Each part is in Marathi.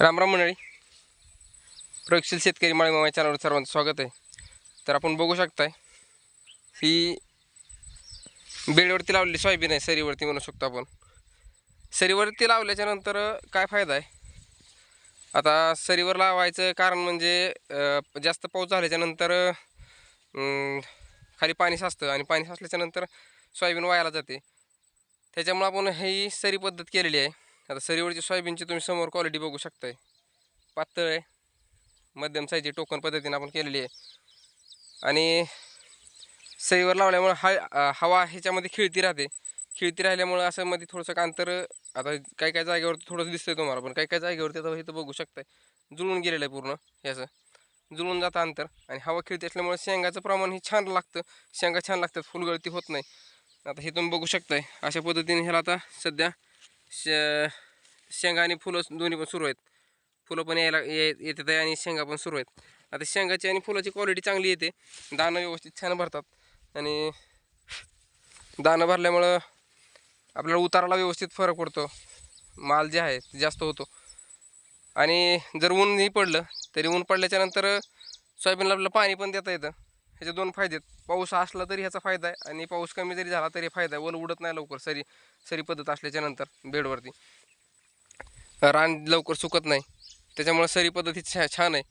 राम राम मंडळी. प्रयोगशील शेतकरी माळी चॅनलवर सर्वांचं स्वागत आहे. तर आपण बघू शकताय ही बेडवरती लावलेली सोयाबीन आहे सरीवरती म्हणू शकतो आपण. सरीवरती लावल्याच्यानंतर काय फायदा आहे? आता सरीवर लावायचं कारण म्हणजे जास्त पाऊस झाल्याच्यानंतर खाली पाणी साचतं आणि पाणी साचल्याच्यानंतर सोयाबीन वायाला जाते. त्याच्यामुळं आपण ही सरी पद्धत केलेली आहे. आता सरीवरची सोयाबीनची तुम्ही समोर क्वालिटी बघू शकताय. पातळ आहे. मध्यम साईजची टोकन पद्धतीने आपण केलेली आहे. आणि सरीवर लावल्यामुळं हा हवा ह्याच्यामध्ये खिळती राहते. खिळती राहिल्यामुळं असं मध्ये थोडंसं अंतर आता काही काही जागेवरती थोडंसं दिसतंय तुम्हाला पण काही काही जागेवरती आता इथं बघू शकताय. जुळून गेलेलं आहे पूर्ण ह्याचं जुळून जातं अंतर आणि हवा खिळती असल्यामुळे शेंगाचं प्रमाण हे छान लागतं. शेंगा छान लागतात फुलगळती होत नाही. आता हे तुम्ही बघू शकताय. अशा पद्धतीने ह्याला आता सध्या श शेंगा आणि फुलं दोन्ही पण सुरू आहेत. फुलं पण यायला ये- येतात आहे आणि शेंगा पण सुरू आहेत. आता शेंगाची आणि फुलाची क्वालिटी चांगली येते. दाणं व्यवस्थित छान भरतात. आणि दाणं भरल्यामुळं आपल्याला उताराला व्यवस्थित फरक पडतो. माल जे आहे ते जास्त होतो. आणि जर ऊनही पडलं तरी ऊन पडल्याच्यानंतर सोयाबीनला आपल्याला पाणी पण देता येतं. ह्याचे दोन फायदे आहेत. पाऊस असला तरी ह्याचा फायदा आहे आणि पाऊस कमी जरी झाला तरी फायदा आहे. वल उडत नाही लवकर सरी सरी पद्धत असल्याच्या नंतर बेडवरती. रान लवकर सुकत नाही. त्याच्यामुळे सरी पद्धत ही छा छान आहे.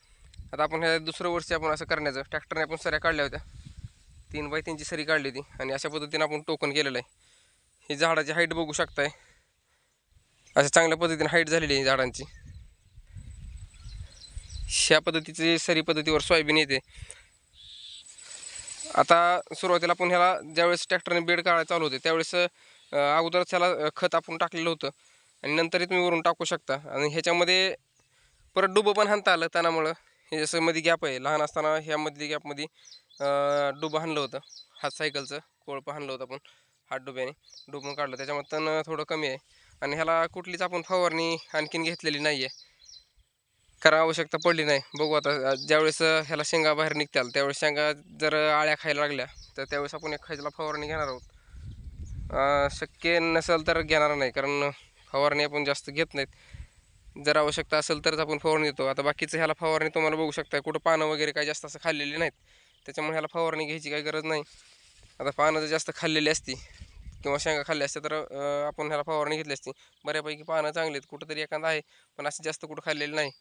आता आपण ह्या दुसरं वर्षी आपण असं करण्याचं. ट्रॅक्टरने आपण सऱ्या काढल्या होत्या. तीन बाय तीनची सरी काढली होती आणि अशा पद्धतीने आपण टोकन केलेलं आहे. ही झाडाची हाईट बघू शकताय. अशा चांगल्या पद्धतीने हाईट झालेली आहे झाडांची. ह्या पद्धतीची सरी पद्धतीवर सोयाबीन येते. आता सुरुवातीला आपण ह्याला ज्यावेळेस ट्रॅक्टरने बेड काढायला चालू होते त्यावेळेस अगोदरच ह्याला खत आपण टाकलेलं होतं. आणि नंतरही तुम्ही वरून टाकू शकता. आणि ह्याच्यामध्ये परत डुबं पण हाणता आलं त्यामुळं हे जसं मध्ये गॅप आहे लहान असताना ह्यामधली गॅपमध्ये डुबं हाणलं होतं. हात सायकलचं कोळपं हाणलं होतं आपण हात डुब्याने. डुबून काढलं त्याच्यामध्ये तण थोडं कमी आहे. आणि ह्याला कुठलीच आपण फवारणी आणखीन घेतलेली नाही आहे कारण आवश्यकता पडली नाही. बघू आता ज्यावेळेस ह्याला शेंगा बाहेर निघत्याल त्यावेळेस शेंगा जर आळ्या खायला लागल्या तर त्यावेळेस आपण एक खायला फवारणी घेणार आहोत. शक्य नसेल तर घेणार नाही कारण फवारणी आपण जास्त घेत नाहीत. जर आवश्यकता असेल तरच आपण फवारणी देतो. आता बाकीचं ह्याला फवारणी तुम्हाला बघू शकता कुठं पानं वगैरे काही जास्त असं खाल्लेली नाहीत. त्याच्यामुळे ह्याला फवारणी घ्यायची काही गरज नाही. आता पानं जर जास्त खाल्लेली असती. किंवा शेंगा खाल्ल्या असत्या तर आपण ह्याला फवारणी घेतली असती. बऱ्यापैकी पानं चांगली आहेत कुठंतरी एखादं आहे पण असं जास्त कुठं खाल्लेलं नाही.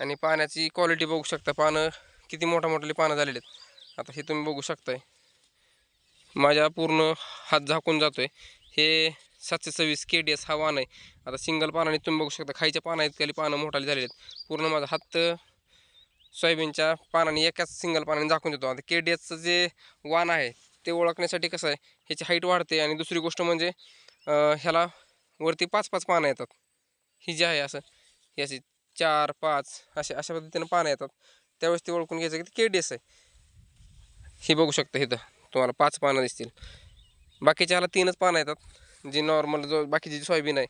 आणि पाण्याची क्वालिटी बघू शकता पानं किती मोठा मोठाली पानं झालेली आहेत. आता हे तुम्ही बघू शकताय. माझ्या पूर्ण हात झाकून जातोय. हे सातशे सव्वीस के डी एस हा वाण आहे. आता सिंगल पानाने तुम्ही बघू शकता खायच्या पानं आहेत खाली पानं मोठाली झालेली आहेत. पूर्ण माझा हात सोयाबीनच्या पानाने एकाच सिंगल पानाने झाकून देतो. आता के डी एसचं जे वाण आहे ते ओळखण्यासाठी कसं आहे ह्याची हाईट वाढते आणि दुसरी गोष्ट म्हणजे ह्याला वरती पाच पाच पानं येतात. ही जी आहे असं ही अशी चार पाच असे अशा पद्धतीनं पानं येतात. त्यावेळेस ते ओळखून घ्यायचं की ते के डी एस आहे. हे बघू शकता इथं तुम्हाला पाच पानं दिसतील. बाकीच्या ह्याला तीनच पानं येतात. जी नॉर्मल जो बाकीची जी सोयाबीन आहे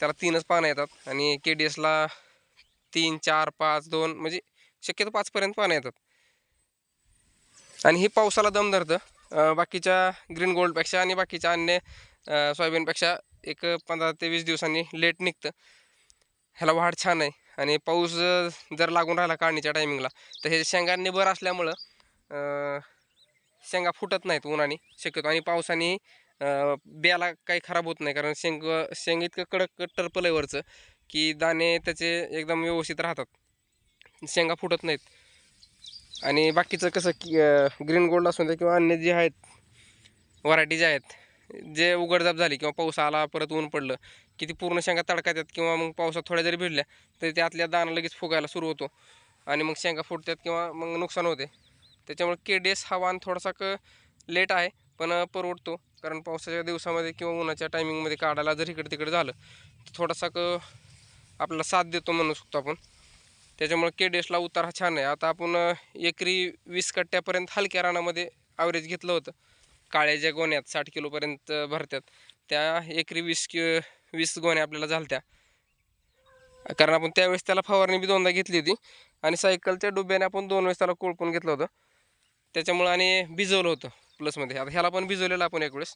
त्याला तीनच पानं येतात. आणि के डी एसला तीन चार पाच दोन म्हणजे शक्यतो पाचपर्यंत पानं येतात. आणि हे पावसाला दम धरतं. बाकीच्या ग्रीन गोल्डपेक्षा आणि बाकीच्या अन्य सोयाबीनपेक्षा एक पंधरा ते वीस दिवसांनी लेट निघतं. ह्याला वाढ छान आहे. आणि पाऊस जर लागून राहिला काढणीच्या टायमिंगला तर हे शेंगा निबर असल्यामुळं शेंगा फुटत नाहीत उन्हाने शक्यतो. आणि पावसाने बियाला काही खराब होत नाही. कारण शेंग शेंग इतकं कडक टरपलं आहे वरचं की दाणे त्याचे एकदम व्यवस्थित राहतात. शेंगा फुटत नाहीत. आणि बाकीचं कसं की ग्रीन गोल्ड असून दे किंवा अन्य जे आहेत व्हरायटी जे आहेत जे उघडझाप झाली किंवा पाऊस आला परत ऊन पडलं की ती पूर्ण शेंगा तडकात येतात किंवा मग पावसात थोड्या जरी भिडल्या तरी त्यातल्या दाना लगेच फुगायला सुरू होतो. आणि मग शेंगा फुटतात किंवा मग नुकसान होते. त्याच्यामुळे के डी एस हा वाण थोडासा क लेट आहे पण परवडतो. कारण पावसाच्या दिवसामध्ये किंवा उन्हाच्या टायमिंगमध्ये काढायला जर इकडे तिकडे झालं तर थोडासा क आपल्याला साथ देतो म्हणू शकतो आपण. त्याच्यामुळे के डी एसला उतार हा छान आहे. आता आपण एकरी वीस कट्ट्यापर्यंत हलक्या रानामध्ये ॲव्हरेज घेतलं होतं. काळ्या ज्या गोण्यात साठ किलोपर्यंत भरतात त्या एकरी वीस कि वीस गोण्या आपल्याला झालत्या. कारण आपण त्यावेळेस त्याला फवारणी बी दोनदा घेतली होती. आणि सायकलच्या डुब्याने आपण दोन वेळेस त्याला कोळपून घेतलं होतं. त्याच्यामुळं आणि भिजवलं होतं प्लसमध्ये आता ह्याला पण भिजवलेलं आपण एक वेळेस.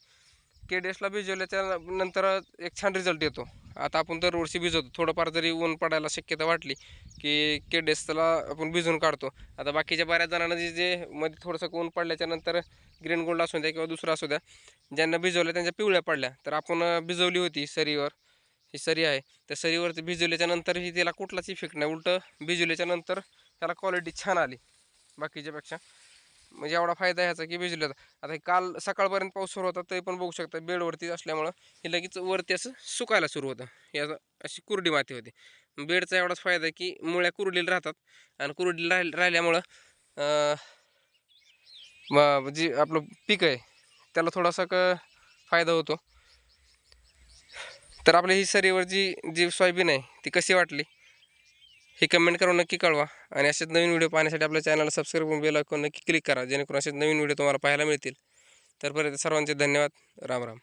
के डी एसला भिजवल्याच्या नंतर एक छान रिझल्ट येतो. आता आपण दरवर्षी भिजवतो. थोडंफार जरी ऊन पडायला शक्यता वाटली की केडेस त्याला आपण भिजवून काढतो. आता बाकीच्या बऱ्याच जणांना जे जे मध्ये थोडंसं ऊन पडल्याच्या नंतर ग्रीन गोल्ड असू द्या किंवा दुसरा असू द्या ज्यांना भिजवल्या त्यांच्या पिवळ्या पडल्या. तर आपण भिजवली होती सरीवर. ही सरी आहे. त्या सरीवरती भिजवल्याच्या नंतरही त्याला कुठलाच इफेक्ट नाही. उलटं भिजवल्याच्या नंतर त्याला क्वालिटी छान आली. बाकीच्यापेक्षा. म्हणजे एवढा फायदा ह्याचा की भिजवल्याचा आता हे काल सकाळपर्यंत पाऊस सुरू होता तरी पण बघू शकता बेडवरती असल्यामुळं हे लगेच वरती असं सुकायला सुरू होतं. याचा अशी कुरडी माती होती. बेडचा एवढाच फायदा आहे की मुळ्या कुरडीला राहतात आणि कुरडी राहिल राहिल्यामुळं जी जे आपलं पीक आहे त्याला थोडासा क फायदा होतो. तर आपली ही सरीवर जी जी सोयाबीन आहे ती कशी वाटली? हे कमेंट करून नक्की कळवा. आणि असेच नवीन व्हिडिओ पाहण्यासाठी आपल्या चॅनलला सबस्क्राईब करून बेल आयकॉन नक्की क्लिक करा जेणेकरून असेच नवीन व्हिडिओ तुम्हाला पाहायला मिळतील. तर सर्वांचे धन्यवाद. राम राम.